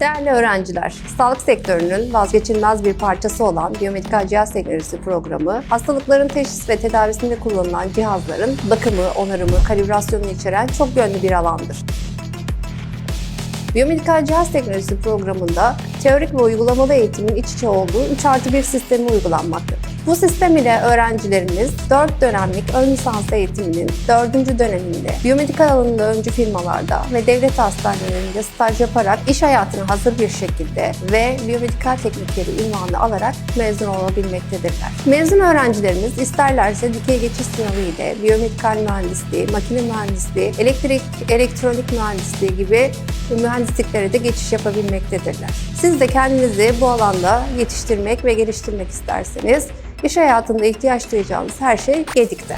Değerli öğrenciler, sağlık sektörünün vazgeçilmez bir parçası olan biyomedikal cihaz teknolojisi programı, hastalıkların teşhis ve tedavisinde kullanılan cihazların bakımı, onarımı, kalibrasyonunu içeren çok yönlü bir alandır. Biyomedikal cihaz teknolojisi programında teorik ve uygulamalı eğitimin iç içe olduğu 3 artı 1 sistemi uygulanmaktadır. Bu sistem ile öğrencilerimiz 4 dönemlik ön lisans eğitiminin 4. döneminde biyomedikal alanında öncü firmalarda ve devlet hastanelerinde staj yaparak iş hayatına hazır bir şekilde ve biyomedikal teknikleri ünvanı alarak mezun olabilmektedirler. Mezun öğrencilerimiz isterlerse dikey geçiş sınavı ile biyomedikal mühendisliği, makine mühendisliği, elektrik, elektronik mühendisliği gibi mühendisliklere de geçiş yapabilmektedirler. Siz de kendinizi bu alanda yetiştirmek ve geliştirmek isterseniz iş hayatında ihtiyaç duyacağınız her şey Gedik'te.